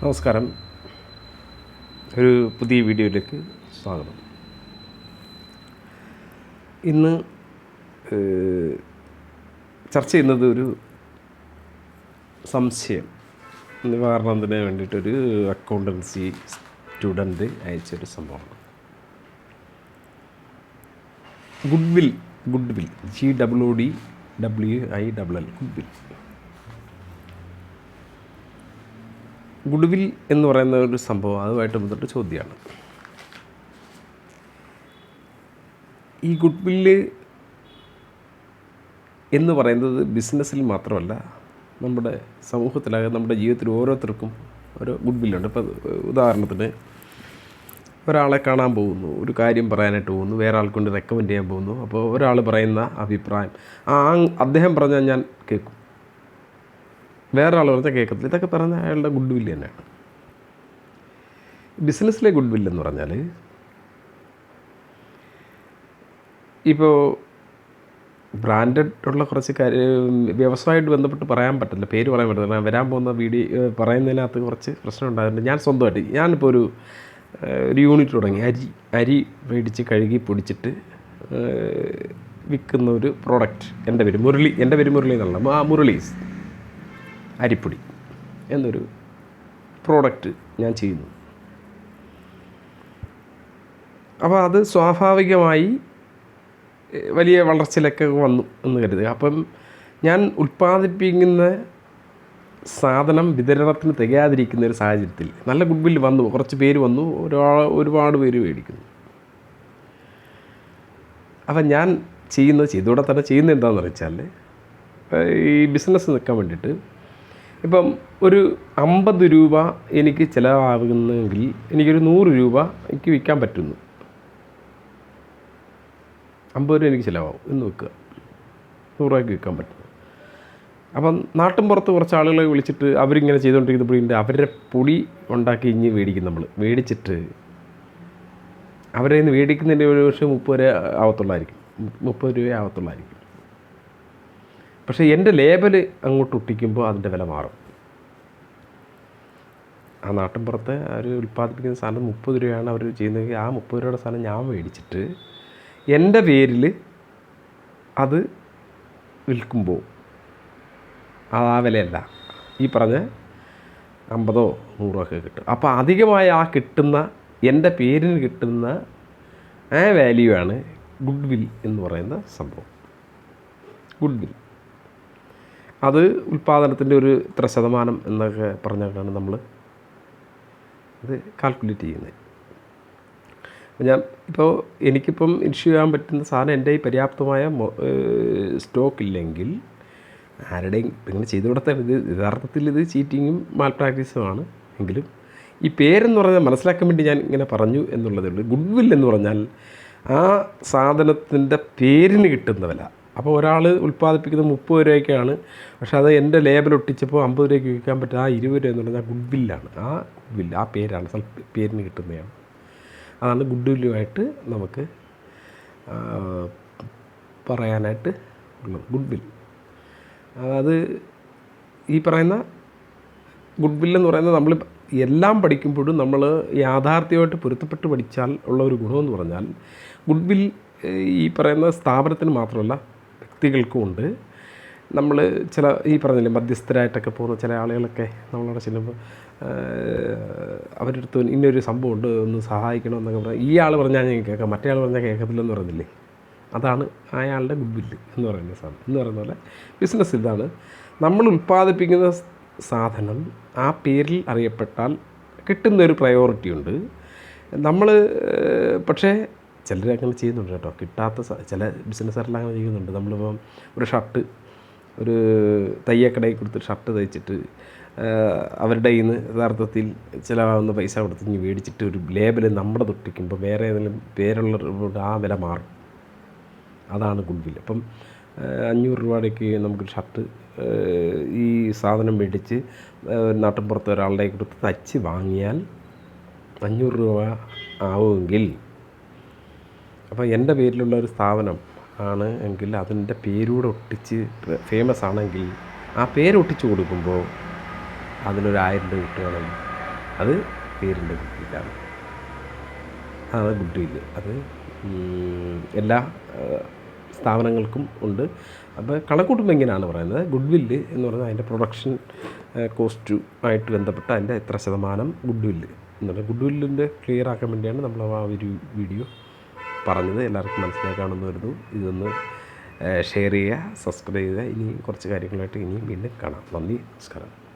നമസ്കാരം. ഒരു പുതിയ വീഡിയോയിലേക്ക് സ്വാഗതം. ഇന്ന് ചർച്ച ചെയ്യുന്നത് ഒരു സംശയം. നിവാരണത്തിന് വേണ്ടിയിട്ടൊരു അക്കൗണ്ടൻസി സ്റ്റുഡന്റ് അയച്ചൊരു സംഭവമാണ്. Good will good will G W D W I double L good will goodwill എന്ന് പറയുന്ന ഒരു സംഭവം അതുമായിട്ട് ബന്ധപ്പെട്ട ചോദ്യമാണ്. ഈ ഗുഡ്വില്ല് എന്ന് പറയുന്നത് ബിസിനസ്സിൽ മാത്രമല്ല നമ്മുടെ സമൂഹത്തിലാകെ നമ്മുടെ ജീവിതത്തിൽ ഓരോരുത്തർക്കും ഒരു ഗുഡ്വില്ലുണ്ട്. ഇപ്പോൾ ഉദാഹരണത്തിന് ഒരാളെ കാണാൻ പോകുന്നു ഒരു കാര്യം പറയാനായിട്ട് പോകുന്നു വേറെ ആൾക്കൊണ്ട് റെക്കമെൻഡ് ചെയ്യാൻ പോകുന്നു അപ്പോൾ ഒരാൾ പറയുന്ന അഭിപ്രായം ആ അദ്ദേഹം പറഞ്ഞാൽ ഞാൻ കേൾക്കും. വേറെ ആൾ പറഞ്ഞാൽ കേൾക്കത്തില്ല. ഇതൊക്കെ പറഞ്ഞ അയാളുടെ ഗുഡ് വില്ല് തന്നെയാണ് ബിസിനസ്സിലെ ഗുഡ് വില്ല് എന്ന് പറഞ്ഞാൽ ഇപ്പോൾ ബ്രാൻഡഡ് ഉള്ള കുറച്ച് കാര്യം വ്യവസായമായിട്ട് ബന്ധപ്പെട്ട് പറയാൻ പറ്റില്ല പേര് പറയാൻ പറ്റില്ല കാരണം വരാൻ പോകുന്ന വീഡിയോ പറയുന്നതിനകത്ത് കുറച്ച് പ്രശ്നം ഉണ്ടാകുന്നുണ്ട് ഞാൻ സ്വന്തമായിട്ട് ഞാനിപ്പോൾ ഒരു ഒരു യൂണിറ്റ് തുടങ്ങി. അരി അരി മേടിച്ച് കഴുകി പൊടിച്ചിട്ട് വിൽക്കുന്ന ഒരു പ്രോഡക്റ്റ് എന്റെ പേര് മുരളി. എന്റെ പേര് മുരളി എന്നുള്ള ആ മുരളീസ്. അരിപ്പൊടി എന്നൊരു പ്രോഡക്റ്റ് ഞാൻ ചെയ്യുന്നു. അപ്പോൾ അത് സ്വാഭാവികമായി വലിയ വളർച്ചയിലൊക്കെ വന്നു എന്ന് കരുതുക. അപ്പം ഞാൻ ഉൽപ്പാദിപ്പിക്കുന്ന സാധനം വിതരണത്തിന് തികയാതിരിക്കുന്ന ഒരു സാഹചര്യത്തിൽ നല്ല ഗുഡ് വില്ല് വന്നു കുറച്ച് പേര് വന്നു ഒരാൾ ഒരുപാട് പേര് മേടിക്കുന്നു. അപ്പം ഞാൻ ചെയ്യുന്നത് ചെയ്തുകൂടെ തന്നെ ചെയ്യുന്നത് എന്താണെന്ന് വെച്ചാൽ ഈ ബിസിനസ് നിൽക്കാൻ വേണ്ടിയിട്ട് ഇപ്പം ഒരു അമ്പത് രൂപ എനിക്ക് ചിലവാകുന്നെങ്കിൽ എനിക്കൊരു നൂറ് രൂപ എനിക്ക് വിൽക്കാൻ പറ്റുന്നു. അമ്പത് രൂപ എനിക്ക് ചിലവാകും. എന്ന് വെക്കുക നൂറ് രൂപയ്ക്ക് വിൽക്കാൻ പറ്റും അപ്പം നാട്ടിൻ പുറത്ത് കുറച്ച് ആളുകളെ വിളിച്ചിട്ട് അവരിങ്ങനെ ചെയ്തുകൊണ്ടിരിക്കുന്നപ്പോഴുണ്ട് അവരുടെ പൊടി ഉണ്ടാക്കി ഇഞ്ഞ് മേടിക്കും നമ്മൾ മേടിച്ചിട്ട് അവരെ നിന്ന് മേടിക്കുന്നതിന്റെ ഒരു പക്ഷേ മുപ്പത് രൂപ ആവത്തുള്ളായിരിക്കും. മുപ്പത് രൂപ ആവത്തുള്ളായിരിക്കും. പക്ഷേ എന്റെ ലേബൽ അങ്ങോട്ട് ഒട്ടിക്കുമ്പോൾ അതിന്റെ വില മാറും. ആ നാട്ടിൻ പുറത്തെ അവർ ഉൽപ്പാദിപ്പിക്കുന്ന സാധനം മുപ്പത് രൂപയാണ് അവർ ചെയ്യുന്നതെങ്കിൽ ആ മുപ്പത് രൂപയുടെ സാധനം ഞാൻ മേടിച്ചിട്ട് എന്റെ പേരിൽ അത് വിൽക്കുമ്പോൾ ആ വിലയല്ല. ഈ പറഞ്ഞ അമ്പതോ നൂറോ ഒക്കെ കിട്ടും. അപ്പോൾ അധികമായി ആ കിട്ടുന്ന എന്റെ പേരിന് കിട്ടുന്ന ആ വാല്യൂ ആണ് ഗുഡ് വിൽ എന്ന് പറയുന്ന സംഭവം. ഗുഡ് വിൽ അത് ഉൽപ്പാദനത്തിന്റെ ഒരു ഇത്ര ശതമാനം എന്നൊക്കെ പറഞ്ഞിട്ടാണ് നമ്മൾ ഇത് കാൽക്കുലേറ്റ് ചെയ്യുന്നത്. ഞാൻ ഇപ്പോൾ എനിക്കിപ്പം ഇഷ്യൂ ചെയ്യാൻ പറ്റുന്ന സാധനം എന്റെ ഈ പര്യാപ്തമായ സ്റ്റോക്ക് ഇല്ലെങ്കിൽ ആരുടെയും ഇങ്ങനെ ചെയ്തു കൊടുത്താൽ ഇത് യഥാർത്ഥത്തിൽ ഇത് ചീറ്റിങ്ങും മാൽ പ്രാക്ടീസുമാണ് എങ്കിലും ഈ പേരെന്ന് പറഞ്ഞാൽ മനസ്സിലാക്കാൻ വേണ്ടി ഞാൻ ഇങ്ങനെ പറഞ്ഞു എന്നുള്ളതേ ഉള്ളൂ. ഗുഡ് വിൽ എന്ന് പറഞ്ഞാൽ ആ സാധനത്തിന്റെ പേരിന് കിട്ടുന്ന വില. അപ്പോൾ ഒരാൾ ഉൽപ്പാദിപ്പിക്കുന്നത് മുപ്പത് രൂപയ്ക്കാണ്. പക്ഷേ അത് എന്റെ ലേബൽ ഒട്ടിച്ചപ്പോൾ അമ്പത് രൂപയ്ക്ക് വിൽക്കാൻ പറ്റും. ആ ഇരുപത് രൂപ എന്ന് പറഞ്ഞാൽ ഗുഡ് വില്ലാണ് ആ ഗുഡ് വില്ല് ആ പേരാണ്. സ്ഥല പേരിന് കിട്ടുന്നതാണ്. അതാണ് ഗുഡ് വില്ലുമായിട്ട് നമുക്ക് പറയാനായിട്ട് ഉള്ളത്. ഗുഡ് വിൽ അത് ഈ പറയുന്ന ഗുഡ് വിൽ എന്ന് പറയുന്നത് നമ്മൾ എല്ലാം പഠിക്കുമ്പോഴും നമ്മൾ യാഥാർത്ഥ്യമായിട്ട് പൊരുത്തപ്പെട്ട് പഠിച്ചാൽ ഉള്ള ഒരു ഗുണമെന്ന് പറഞ്ഞാൽ ഗുഡ് വിൽ ഈ പറയുന്ന സ്ഥാപനത്തിന് മാത്രമല്ല വ്യക്തികൾക്കും ഉണ്ട്. നമ്മൾ ചില ഈ പറഞ്ഞില്ലേ മധ്യസ്ഥരായിട്ടൊക്കെ പോകുന്ന ചില ആളുകളൊക്കെ നമ്മളവിടെ ചെല്ലുമ്പോൾ അവരുടെ അടുത്ത് ഇന്നൊരു സംഭവം ഉണ്ട് ഒന്ന് സഹായിക്കണമെന്നൊക്കെ പറഞ്ഞാൽ ഈ ആൾ പറഞ്ഞാൽ ഞാൻ കേൾക്കാം. മറ്റേ ആൾ പറഞ്ഞാൽ കേൾക്കത്തില്ലെന്ന് പറയുന്നില്ലേ? അതാണ് അയാളുടെ ഗുഡ് വില്ല് എന്ന് പറയുന്ന സാധനം. എന്ന് പറയുന്ന പോലെ ബിസിനസ് ഇതാണ്. നമ്മൾ ഉൽപ്പാദിപ്പിക്കുന്ന സാധനം ആ പേരിൽ അറിയപ്പെട്ടാൽ കിട്ടുന്ന ഒരു പ്രയോറിറ്റി ഉണ്ട് നമ്മൾ പക്ഷേ ചിലർ അങ്ങനെ ചെയ്യുന്നുണ്ട് കേട്ടോ. കിട്ടാത്ത ചില ബിസിനസ്സുകാരെല്ലാം അങ്ങനെ ചെയ്യുന്നുണ്ട്. നമ്മളിപ്പം ഒരു ഷർട്ട് ഒരു തയ്യക്കടയിൽ കൊടുത്ത് ഷർട്ട് തയ്ച്ചിട്ട് അവരുടെ നിന്ന് യഥാർത്ഥത്തിൽ ചിലവാകുന്ന പൈസ കൊടുത്ത് ഇനി മേടിച്ചിട്ട് ഒരു ലേബൽ നമ്മുടെ തൊട്ടിക്കുമ്പോൾ വേറെ ഏതെങ്കിലും പേരുള്ള ആ വില മാറും. അതാണ് ഗുഡ് വിൽ അപ്പം അഞ്ഞൂറ് രൂപയ്ക്ക് നമുക്കൊരു ഷർട്ട് ഈ സാധനം മേടിച്ച് നാട്ടിൻ പുറത്ത് ഒരാളുടെ കൊടുത്ത് തച്ച് വാങ്ങിയാൽ അഞ്ഞൂറ് രൂപ ആവുമെങ്കിൽ അപ്പോൾ എന്റെ പേരിലുള്ള ഒരു സ്ഥാപനം ആണ് എങ്കിൽ അതിന്റെ പേരൂടെ ഒട്ടിച്ച് ഫേമസ് ആണെങ്കിൽ ആ പേര് ഒട്ടിച്ച് കൊടുക്കുമ്പോൾ അതിനൊരു ആയിരം രൂപ കിട്ടുകയാണെങ്കിൽ അത് പേരിന്റെ ഗുഡ് അതാണ് ഗുഡ് വില്ല് അത് എല്ലാ സ്ഥാപനങ്ങൾക്കും ഉണ്ട്. അപ്പോൾ കണക്കൂട്ടുമ്പോൾ എങ്ങനെയാണ് പറയുന്നത്? ഗുഡ് വില്ല് എന്ന് പറഞ്ഞാൽ അതിന്റെ പ്രൊഡക്ഷൻ കോസ്റ്റ് ആയിട്ട് ബന്ധപ്പെട്ട അതിന്റെ എത്ര ശതമാനം ഗുഡ് വില്ല് എന്നുള്ള ഗുഡ് വില്ലിന്റെ ക്ലിയർ ആക്കാൻ വേണ്ടിയാണ് നമ്മൾ ആ ഒരു വീഡിയോ പറഞ്ഞത് എല്ലാവർക്കും മനസ്സിലാക്കാണെന്ന് വരുന്നു ഇതൊന്ന് ഷെയർ ചെയ്യുക സബ്സ്ക്രൈബ് ചെയ്യുക. ഇനി കുറച്ച് കാര്യങ്ങളായിട്ട് ഇനിയും വീണ്ടും കാണാം. നന്ദി നമസ്കാരം.